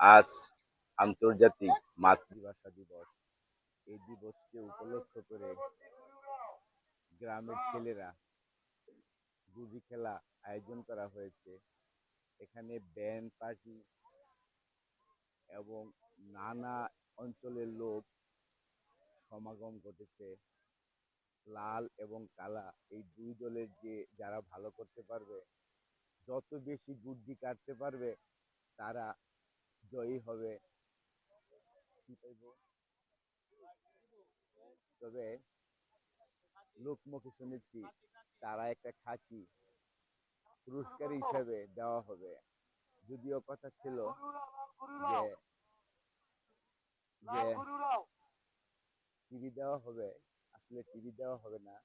আজ আন্তর্জাতিক মাতৃভাষা দিবস। এই দিবসকে উপলক্ষ করে গ্রামের ছেলেরা গুজি খেলা আয়োজন করা হয়েছে। এখানে ব্যান্ড পার্টি এবং নানা অঞ্চলের লোক সমাগম ঘটেছে। লাল এবং কালা এই দুই দলের যে যারা ভালো করতে পারবে, যত বেশি বুদ্ধি কাটতে পারবে, তারা জয়ী হবে? তবে লোকমুখে শুনেছি, তারা একটা খাসি পুরস্কার হিসেবে দেওয়া হবে। যদিও কথা ছিল যে টিভি দেওয়া হবে। আসলে টিভি দেওয়া হবে না।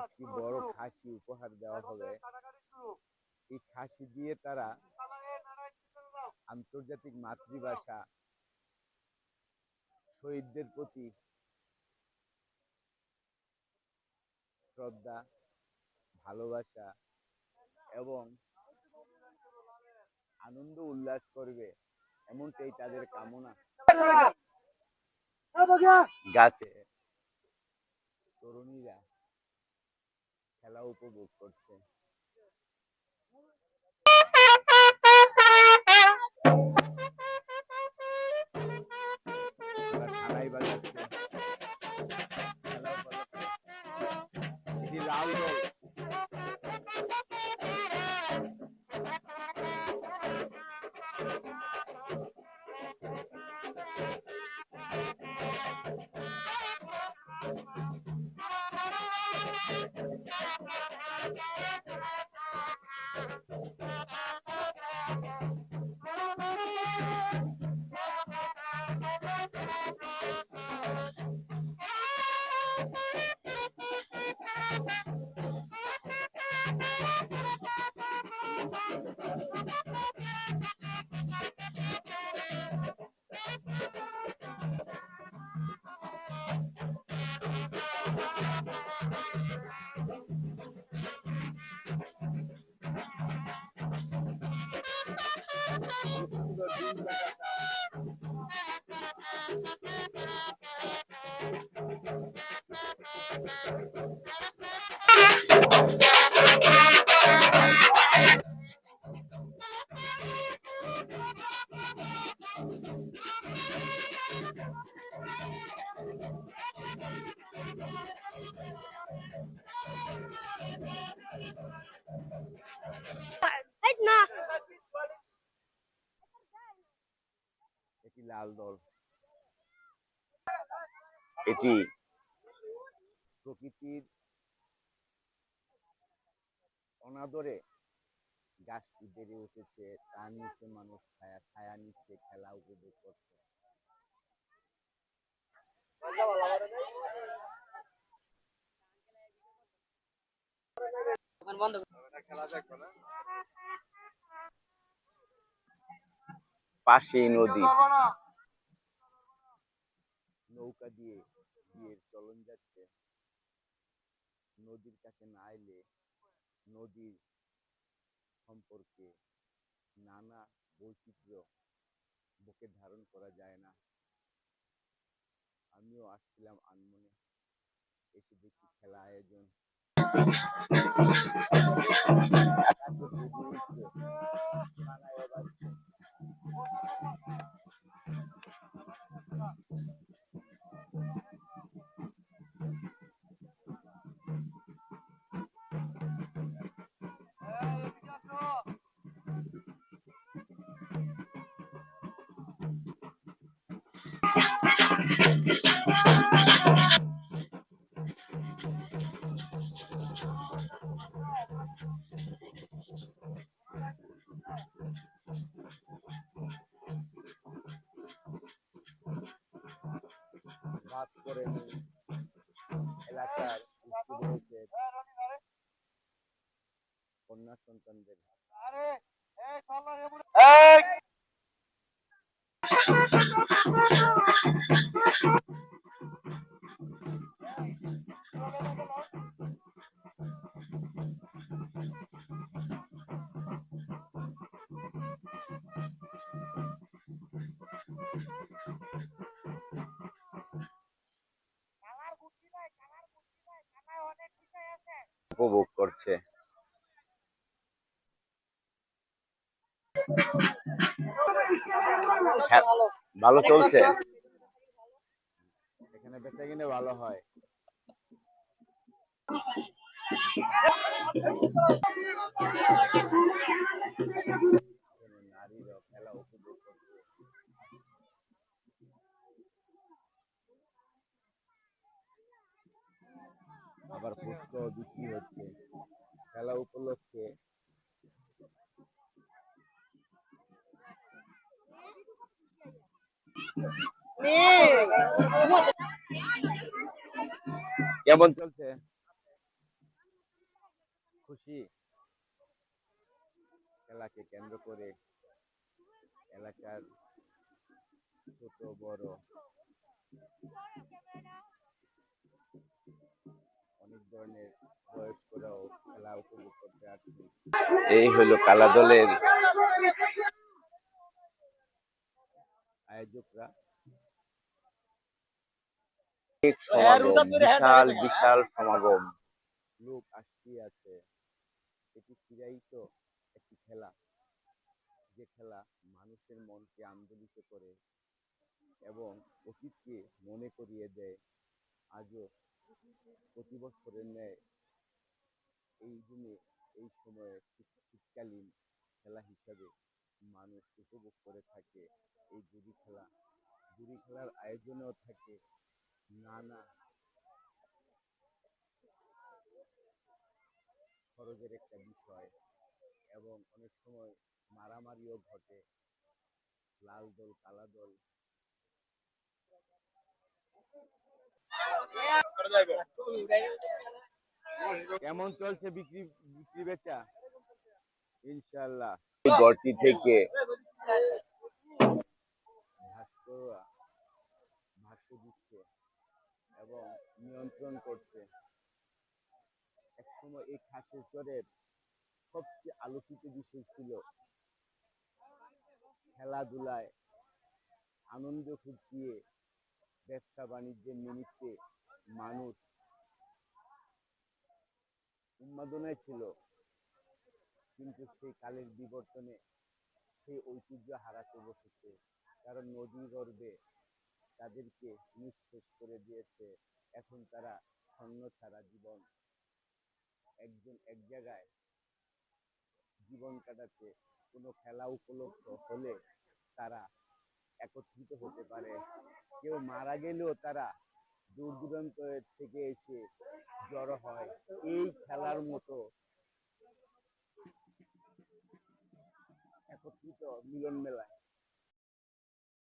একটি বড় খাসি উপহার দেওয়া হবে। এই খাসি দিয়ে তারা আন্তর্জাতিক মাতৃভাষা। শহীদদের প্রতি শ্রদ্ধা, ভালোবাসা এবং আনন্দ উল্লাস করবে এমনটাই তাদের কামনা। গাছে তরুণীরা খেলা উপভোগ করছে। তারা থানায় বাজাচ্ছে খেলা উপলক্ষে। এটি লাল দল সুন্দর লাল দল। এটি প্রকৃতির অনাদরে গাছটি বেড়ে উঠেছে তার নিচে মানুষ ছায়া ছায়া নিচ্ছে খেলা উপভোগ করছে। পাশেই নদী। নৌকা দিয়ে বিয়ের চলন যাচ্ছে। নদীর কাছে না এলে নদীর সম্পর্কে নানা বৈচিত্র্য বুকে ধারণ করা যায় না। আমিও আসছিলাম আনমনে। এসে দেখি খেলা আয়োজন। বাদ করে এলাকার স্টুডেন্টদের কন্যা চলছে করছে। ভালো চলছে। এখানে বেচা কিনে ভালো হয় এখানে নারীরা খেলা উপভোগ করছে আবার ফুচকাও বিক্রি হচ্ছে খেলা উপলক্ষে কেমন চলছে? খুশি? খেলাকে কেন্দ্র করে এলাকার ছোট, বড় অনেক ধরনের বয়স্করাও খেলা উপভোগ করতে আসছে। এই হলো কালা দলের আয়োজকরা। এক সমাগম বিশাল বিশাল সমাগম। লোক আসতে আছে। এটি চিরায়িত একটি খেলা। যে খেলা মানুষের মনকে আন্দোলিত করে এবং অতীতকে মনে করিয়ে দেয় আজও প্রতি বছরের ন্যায়। এই দিনে এই সময়ে শীতকালীন খেলা হিসাবে মানুষ উপভোগ করে থাকে। এই জুড়ি খেলা জুড়ি খেলার আয়োজনেও থাকে নানা খরচের একটা বিষয় এবং অনেক সময় মারামারিও ঘটে। লাল দল, কালা দল। কেমন চলছে বিক্রি বিক্রি বেচা? ইনশাল্লাহ গড়টি থেকে। এবং নিয়ন্ত্রণ করছে। একসময় এই সবচেয়ে আলোচিত বিষয় ছিল খেলাধুলায় আনন্দ ফুটিয়ে ব্যবসা বাণিজ্যের নিমিত্তে মানুষ উন্মাদনায় ছিল। কিন্তু সেই কালের বিবর্তনে সেই ঐতিহ্য হারাতে বসেছে। কারণ নদী গর্বে তাদেরকে নিঃশেষ করে দিয়েছে। এখন তারা ছন্ন ছাড়া জীবন একজন এক জায়গায় জীবন কাটাচ্ছে কোনো খেলা উপলক্ষ হলে তারা একত্রিত হতে পারে। কেউ মারা গেলেও তারা দূর দূরান্ত থেকে এসে জড়ো হয়। এই খেলার মতো একত্রিত মিলন মেলায়।